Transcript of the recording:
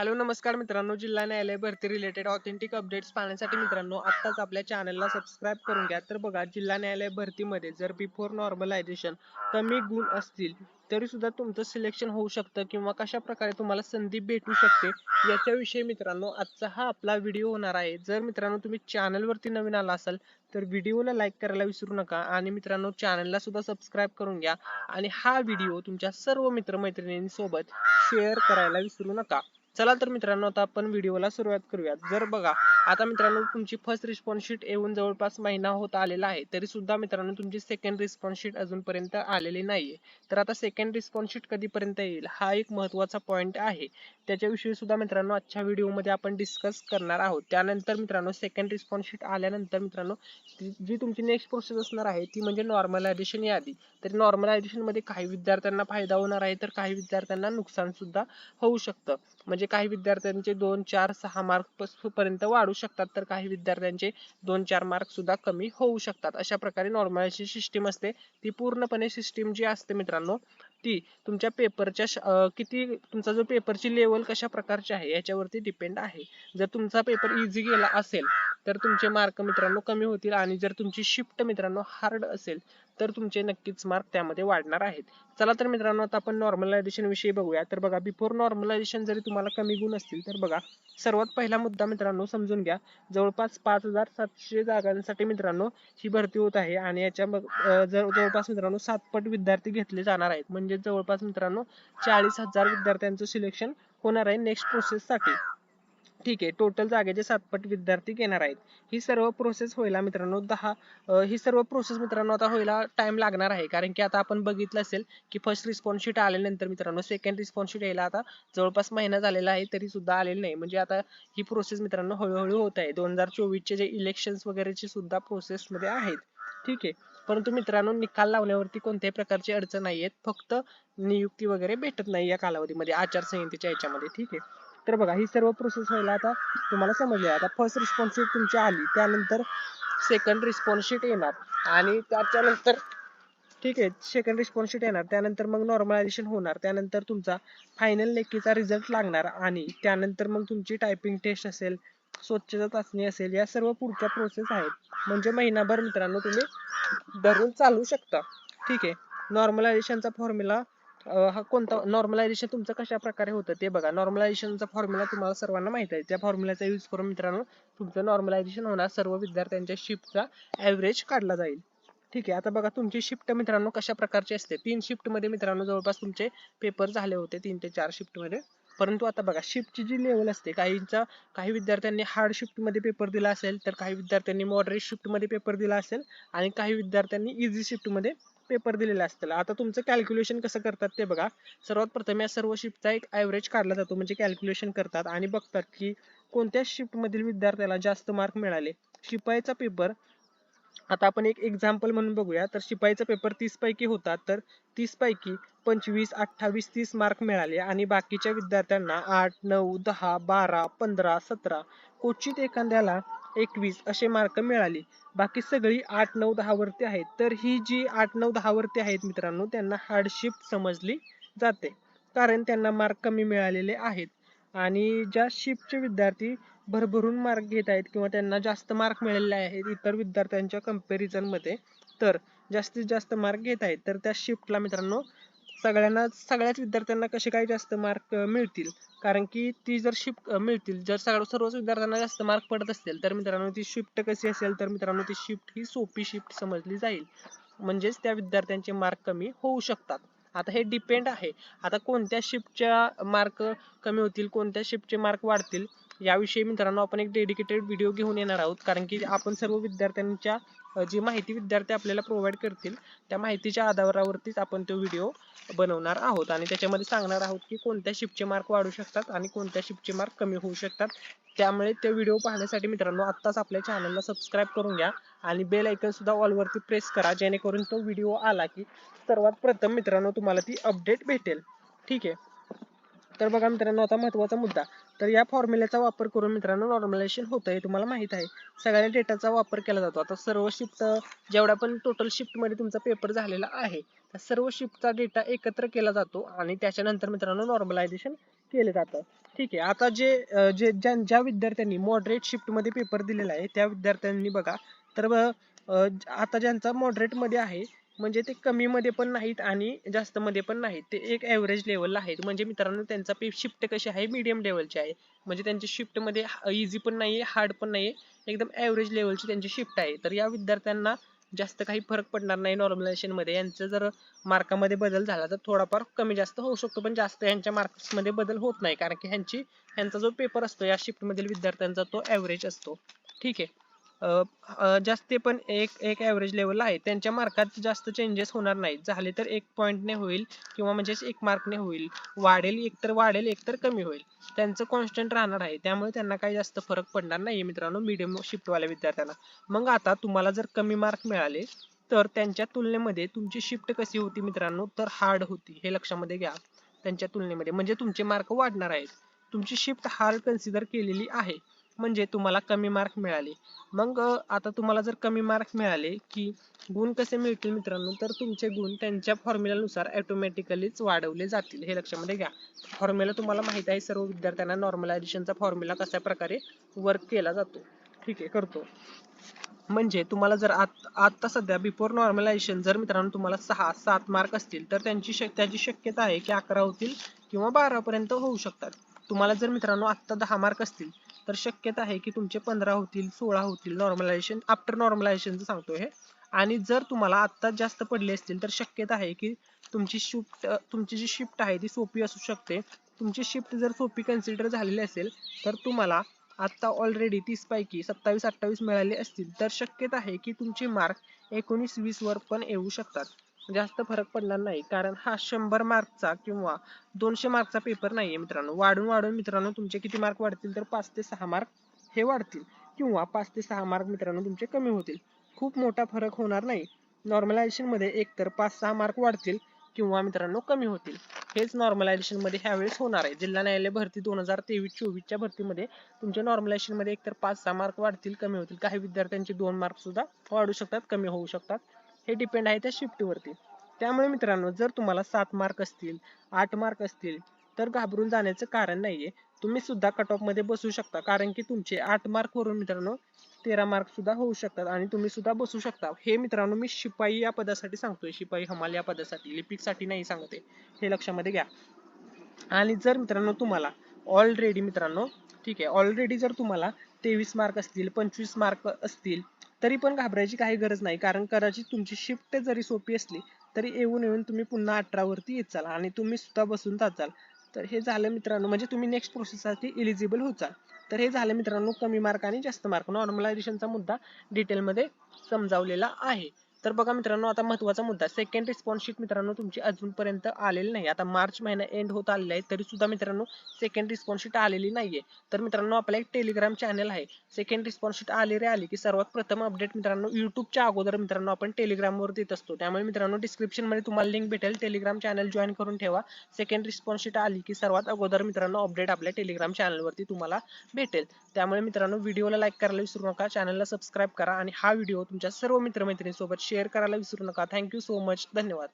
Hello नमस्कार मित्रांनो. जिल्हा न्यायालय भरती रिलेटेड ऑथेंटिक अपडेट्स पाहण्यासाठी मित्रांनो आत्ताच आपल्या चॅनलला सबस्क्राईब करून घ्या. तर बघा जिल्हा न्यायालय भरतीमध्ये जर बिफोर नॉर्मलायझेशन कमी गुण असतील तरी सुद्धा तुमचं सिलेक्शन होऊ शकतं किंवा कशा प्रकारे तुम्हाला संधी भेटू शकते याच्याविषयी मित्रांनो आजचा हा आपला व्हिडिओ होणार आहे. जर मित्रांनो तुम्ही चॅनलवरती नवीन आला असाल तर व्हिडिओला लाईक करायला विसरू नका आणि मित्रांनो चॅनलला सुद्धा सबस्क्राईब करून घ्या आणि हा व्हिडिओ तुमच्या सर्व मित्रमैत्रिणींसोबत शेअर करायला विसरू नका. चला तर मित्रांनो आता आपण व्हिडिओला सुरुवात करूयात. जर बघा आता मित्रांनो तुमची फर्स्ट रिस्पॉन्स शीट येऊन जवळपास महिना होत आलेला आहे तरी सुद्धा मित्रांनो तुमची सेकंड रिस्पॉन्स शीट अजूनपर्यंत आलेली नाहीये. तर आता सेकंड रिस्पॉन्स शीट कधीपर्यंत येईल हा एक महत्त्वाचा पॉईंट आहे. त्याच्याविषयी सुद्धा मित्रांनो आजच्या व्हिडिओमध्ये आपण डिस्कस करणार आहोत. त्यानंतर मित्रांनो सेकंड रिस्पॉन्स शीट आल्यानंतर मित्रांनो जी तुमची नेक्स्ट प्रोसेस असणार आहे ती म्हणजे नॉर्मलायझेशन यादी. तर नॉर्मलायझेशनमध्ये काही विद्यार्थ्यांना फायदा होणार आहे तर काही विद्यार्थ्यांना नुकसान सुद्धा होऊ शकतं. म्हणजे काही विद्यार्थ्यांचे दोन चार सहा मार्क पर्यंत वाढू शकतात तर काही विद्यार्थ्यांचे दोन चार मार्क सुद्धा कमी होऊ शकतात. अशा प्रकारे नॉर्मलायझेशन सिस्टीम असते ती पूर्णपणे सिस्टीम जी असते मित्रांनो ती तुमच्या पेपरच्या किती तुमचा जो पेपरची लेवल कशा प्रकारची आहे याच्यावरती डिपेंड आहे. जर तुमचा पेपर इझी गेला असेल तर तुमचे मार्क मित्रांनो कमी होतील आणि जर तुमची शिफ्ट मित्रांनो हार्ड असेल तर तुमचे नक्कीच मार्क त्यामध्ये वाढणार आहेत. चला तर मित्रांनो आता आपण नॉर्मलायझेशन विषयी बघूया. तर बघा बिफोर नॉर्मलायझेशन जरी तुम्हाला कमी गुण असतील तर बघा सर्वात पहिला मुद्दा मित्रांनो समजून घ्या. जवळपास पाच हजार सातशे जागांसाठी मित्रांनो ही भरती होत आहे आणि याच्या जवळपास मित्रांनो सात पट विद्यार्थी घेतले जाणार आहेत. म्हणजे जवळपास मित्रांनो चाळीस हजार विद्यार्थ्यांचं सिलेक्शन होणार आहे नेक्स्ट प्रोसेस साठी. ठीक आहे. टोटल जागेचे सातपट विद्यार्थी घेणार आहेत. ही सर्व प्रोसेस होईला मित्रांनो. दहा ही सर्व प्रोसेस मित्रांनो आता होईला टाइम लागणार आहे. कारण की आता आपण बघितलं असेल की फर्स्ट रिस्पॉन्स शीट आल्यानंतर मित्रांनो सेकंड रिस्पॉन्स शीट यायला आता जवळपास महिना झालेला आहे तरी सुद्धा आलेली नाही. म्हणजे आता ही प्रोसेस मित्रांनो हळूहळू होत आहे. दोन हजार चोवीसचे जे इलेक्शन्स वगैरेचे सुद्धा प्रोसेस मध्ये आहेत. ठीक आहे. परंतु मित्रांनो निकाल लावण्यावरती कोणत्याही प्रकारची अडचण नाही आहेत फक्त नियुक्ती वगैरे भेटत नाही या कालावधीमध्ये आचारसंहितेच्या याच्यामध्ये. ठीक आहे. तर बघा ही सर्व प्रोसेस व्हायला आता तुम्हाला समजले आता फर्स्ट रिस्पॉन्स शीट तुमची आली त्यानंतर सेकंड रिस्पॉन्स शीट येणार. आणि त्याच्यानंतर ठीक आहे सेकंड रिस्पॉन्स शीट येणार. त्यानंतर मग नॉर्मलायझेशन होणार. त्यानंतर तुमचा फायनल लेखीचा रिझल्ट लागणार. आणि त्यानंतर मग तुमची टायपिंग टेस्ट असेल स्वच्छता चाचणी असेल या सर्व पुढच्या प्रोसेस आहेत. म्हणजे महिनाभर मित्रांनो तुम्ही धरून चालू शकता. ठीक आहे. नॉर्मलायझेशनचा फॉर्म्युला हा कोणता नॉर्मलायझेशन तुमचं कशा प्रकारे होतं ते बघा. नॉर्मलायझेशनचा फॉर्म्युला तुम्हाला सर्वांना माहीत आहे. त्या फॉर्म्युलाचा यूज करून मित्रांनो तुमचं नॉर्मलायझेशन होणार सर्व विद्यार्थ्यांच्या शिफ्टचा ॲव्हरेज काढला जाईल. ठीक आहे. आता बघा तुमची शिफ्ट मित्रांनो कशा प्रकारची असते? तीन शिफ्टमध्ये मित्रांनो जवळपास तुमचे पेपर झाले होते तीन ते चार शिफ्टमध्ये परंतु आता बघा शिफ्टची जी लेवल असते काहींचा काही विद्यार्थ्यांनी हार्ड शिफ्टमध्ये पेपर दिला असेल तर काही विद्यार्थ्यांनी मॉडरेट शिफ्टमध्ये पेपर दिला असेल आणि काही विद्यार्थ्यांनी इझी शिफ्टमध्ये पेपर दिलेला असतील आता तुमचं कॅल्क्युलेशन कसं करतात ते बघा. सर्वात प्रथम या सर्व शिफ्टचा एक ॲव्हरेज काढला जातो. म्हणजे कॅल्क्युलेशन करतात आणि बघतात की कोणत्या शिफ्टमधील विद्यार्थ्याला जास्त मार्क मिळाले. शिपाईचा पेपर आता आपण एक एक्झाम्पल म्हणून बघूया. तर शिपाईचा पेपर तीस पैकी होता तर तीस पैकी पंचवीस अठ्ठावीस तीस मार्क मिळाले. आणि बाकीच्या विद्यार्थ्यांना आठ नऊ दहा बारा पंधरा सतरा क्वचित एखाद्याला एकवीस असे मार्क मिळाले. बाकी सगळी आठ नऊ दहा वरती आहेत. तर ही जी आठ नऊ दहावरती आहेत मित्रांनो त्यांना हार्ड समजली जाते. कारण त्यांना मार्क कमी मिळालेले आहेत. आणि ज्या शिफ्टचे विद्यार्थी भरभरून मार्क घेत आहेत किंवा त्यांना जास्त मार्क मिळालेले आहेत इतर विद्यार्थ्यांच्या comparison मध्ये तर जास्तीत जास्त मार्क घेत आहेत तर त्या शिफ्टला मित्रांनो सगळ्यांना सगळ्याच विद्यार्थ्यांना कसे काय जास्त मार्क मिळतील? कारण की ती जर शिफ्ट मिळतील जर सगळं सर्वच विद्यार्थ्यांना जास्त मार्क पडत असेल तर मित्रांनो ती शिफ्ट कशी असेल तर मित्रांनो ती शिफ्ट ही सोपी शिफ्ट समजली जाईल. म्हणजेच त्या विद्यार्थ्यांचे मार्क कमी होऊ शकतात. आता हे डिपेंड आहे. आता कोणत्या शिफ्टच्या मार्क कमी होतील कोणत्या शिफ्टचे मार्क वाढतील याविषयी मित्रांनो आपण एक डेडिकेटेड व्हिडिओ घेऊन येणार आहोत. कारण की आपण सर्व विद्यार्थ्यांच्या जी माहिती विद्यार्थी आपल्याला प्रोव्हाइड करतील त्या माहितीच्या आधारावरतीच आपण तो व्हिडिओ बनवणार आहोत. आणि त्याच्यामध्ये सांगणार आहोत की कोणत्या शिफ्टचे मार्क वाढू शकतात आणि कोणत्या शिफ्टचे मार्क कमी होऊ शकतात. त्यामुळे ते व्हिडिओ पाहण्यासाठी मित्रांनो आत्ताच आपल्या चॅनलला सबस्क्राईब करून घ्या आणि बेल ऐकन सुद्धा ऑल वरती प्रेस करा जेणेकरून तो व्हिडिओ आला की सर्वात प्रथम मित्रांनो तुम्हाला ती अपडेट भेटेल. ठीक आहे? तर बघा मित्रांनो आता महत्त्वाचा मुद्दा. तर या फॉर्म्युल्याचा वापर करून मित्रांनो नॉर्मलायझेशन होतं हे तुम्हाला माहीत आहे. सगळ्या डेटाचा वापर केला जातो. आता सर्व शिफ्ट जेवढा पण टोटल शिफ्टमध्ये तुमचा पेपर झालेला आहे त्या सर्व शिफ्टचा डेटा एकत्र केला जातो आणि त्याच्यानंतर मित्रांनो नॉर्मलायझेशन केलं जातं. ठीक आहे. आता जे जे ज्या ज्या विद्यार्थ्यांनी मॉडरेट शिफ्टमध्ये पेपर दिलेला आहे त्या विद्यार्थ्यांनी बघा तर आता ज्यांचा मॉडरेटमध्ये आहे म्हणजे ते कमी मध्ये पण नाहीत आणि जास्त मध्ये पण नाहीत. ते एक ॲव्हरेज लेवलला आहेत. म्हणजे मित्रांनो त्यांचा पे शिफ्ट कशी आहे? मीडियम लेवलची आहे. म्हणजे त्यांची शिफ्टमध्ये इझी पण नाहीये हार्ड पण नाहीये. एकदम ॲव्हरेज लेवलची त्यांची शिफ्ट आहे. तर या विद्यार्थ्यांना जास्त काही फरक पडणार नाही नॉर्मलायझेशनमध्ये. यांचं जर मार्कामध्ये बदल झाला तर थोडाफार कमी जास्त होऊ शकतो. पण जास्त यांच्या मार्क्समध्ये बदल होत नाही. कारण की ह्यांची ह्यांचा जो पेपर असतो या शिफ्ट मधील विद्यार्थ्यांचा तो ॲव्हरेज असतो. ठीक आहे. जास्त ते पण एक एक ॲव्हरेज लेवलला आहे. त्यांच्या मार्कात जास्त चेंजेस होणार नाहीत. झाले तर एक पॉईंटने होईल किंवा म्हणजेच एक मार्कने होईल. वाढेल एक तर वाढेल एक तर कमी होईल. त्यांचं कॉन्स्टंट राहणार आहे. त्यामुळे त्यांना काही जास्त फरक पडणार नाही मित्रांनो मीडियम शिफ्टवाल्या विद्यार्थ्यांना. मग आता तुम्हाला जर कमी मार्क मिळाले तर त्यांच्या तुलनेमध्ये तुमची शिफ्ट कशी होती मित्रांनो? तर हार्ड होती. हे लक्षामध्ये घ्या. त्यांच्या तुलनेमध्ये. म्हणजे तुमचे मार्क वाढणार आहेत. तुमची शिफ्ट हार्ड कन्सिडर केलेली आहे. म्हणजे तुम्हाला कमी मार्क मिळाले. मग आता तुम्हाला जर कमी मार्क मिळाले की गुण कसे मिळतील मित्रांनो तर तुमचे गुण त्यांच्या फॉर्म्युलानुसार ऑटोमॅटिकलीच वाढवले जातील. हे लक्षामध्ये घ्या. फॉर्म्युला तुम्हाला माहीत आहे सर्व विद्यार्थ्यांना नॉर्मलायझेशनचा फॉर्म्युला कशा प्रकारे वर्क केला जातो. ठीक आहे करतो. म्हणजे तुम्हाला जर आत आता सध्या बिफोर नॉर्मलायझेशन जर मित्रांनो तुम्हाला सहा सात मार्क असतील तर त्यांची शक त्याची शक्यता आहे की अकरा होतील किंवा बारा पर्यंत होऊ शकतात. तुम्हाला जर मित्रांनो आत्ता दहा मार्क असतील तर शक्यता आहे की तुमचे पंधरा होतील सोळा होतील नॉर्मलायझेशन आफ्टर नॉर्मलायझेशनचं सांगतो हे. आणि जर तुम्हाला आत्ताच जास्त पडले असतील तर शक्यता आहे की तुमची शिफ्ट तुमची जी शिफ्ट आहे ती सोपी असू शकते. तुमची शिफ्ट जर सोपी कन्सिडर झालेली असेल तर तुम्हाला आता ऑलरेडी तीस पैकी सत्तावीस अठ्ठावीस मिळाले असतील तर शक्यता आहे की तुमचे मार्क एकोणीस वीस वर पण येऊ शकतात. जास्त फरक पडणार नाही. कारण हा शंभर मार्कचा किंवा दोनशे मार्कचा पेपर नाहीये मित्रांनो. वाढून वाढून मित्रांनो तुमचे किती मार्क वाढतील तर पाच ते सहा मार्क हे वाढतील. किंवा पाच ते सहा मार्क मित्रांनो तुमचे कमी होतील. खूप मोठा फरक होणार नाही. नॉर्मलायझेशनमध्ये एकतर पाच सहा मार्क वाढतील किंवा मित्रांनो कमी होतील. हेच नॉर्मलायझेशनमध्ये ह्यावेळेस होणार आहे. जिल्हा न्यायालय भरती दोन हजार तेवीस चोवीसच्या भरतीमध्ये तुमच्या नॉर्मलायझेशनमध्ये एकतर पाच सहा मार्क वाढतील कमी होतील. काही विद्यार्थ्यांचे दोन मार्क सुद्धा वाढू शकतात कमी होऊ शकतात. हे डिपेंड आहे त्या शिफ्ट वरती. त्यामुळे मित्रांनो जर तुम्हाला सात मार्क असतील आठ मार्क असतील तर घाबरून जाण्याचं कारण नाहीये. तुम्ही सुद्धा कट ऑफमध्ये बसू शकता कारण की तुमचे आठ मार्क वरून मित्रांनो तेरा मार्क सुद्धा होऊ शकतात आणि तुम्ही सुद्धा बसू शकता. हे मित्रांनो मी शिपाई या पदासाठी सांगतोय. शिपाई हमाल या पदासाठी लिपिकसाठी नाही सांगते. हे लक्षामध्ये घ्या. आणि जर मित्रांनो तुम्हाला ऑलरेडी मित्रांनो ठीक आहे ऑलरेडी जर तुम्हाला तेवीस मार्क असतील पंचवीस मार्क असतील तरी पण घाबरायची काही गरज नाही. कारण कदाचित तुमची शिफ्ट जरी सोपी असली तरी येऊन येऊन तुम्ही पुन्हा अठरावरती येत चाल आणि तुम्ही सुद्धा बसून जाचाल तर हे झालं मित्रांनो म्हणजे तुम्ही नेक्स्ट प्रोसेससाठी इलिजिबल होचाल तर हे झालं मित्रांनो कमी मार्क आणि जास्त मार्क नॉर्मलायझेशनचा मुद्दा डिटेलमध्ये समजावलेला आहे. तर बघा मित्रांनो आता महत्त्वाचा मुद्दा सेकंड रिस्पॉन्स शीट मित्रांनो तुमची अजूनपर्यंत आलेली नाही. आता मार्च महिना एंड होत आलेला आहे तरी सुद्धा मित्रांनो सेकंड रिस्पॉन्स शीट आलेली नाहीये. तर मित्रांनो आपला एक टेलिग्राम चॅनल आहे. सेकंड रिस्पॉन्स शीट आली रे आली की सर्वात प्रथम अपडेट मित्रांनो युट्यूबच्या अगोदर मित्रांनो आपण टेलिग्रामवर देत असतो. त्यामुळे मित्रांनो डिस्क्रिप्शनमध्ये तुम्हाला लिंक भेटेल. टेलिग्राम चॅनल जॉईन करून ठेवा. सेकंड रिस्पॉन्स शीट आली की सर्वात अगोदर मित्रांनो अपडेट आपल्या टेलिग्राम चॅनलवरती तुम्हाला भेटेल. त्यामुळे मित्रांनो व्हिडिओला लाईक करायला विसरू नका. चॅनलला सबस्क्राईब करा आणि हा व्हिडिओ तुमच्या सर्व मित्रमैत्रिणींसोबत शेअर करायला विसरू नका. थँक्यू सो मच धन्यवाद.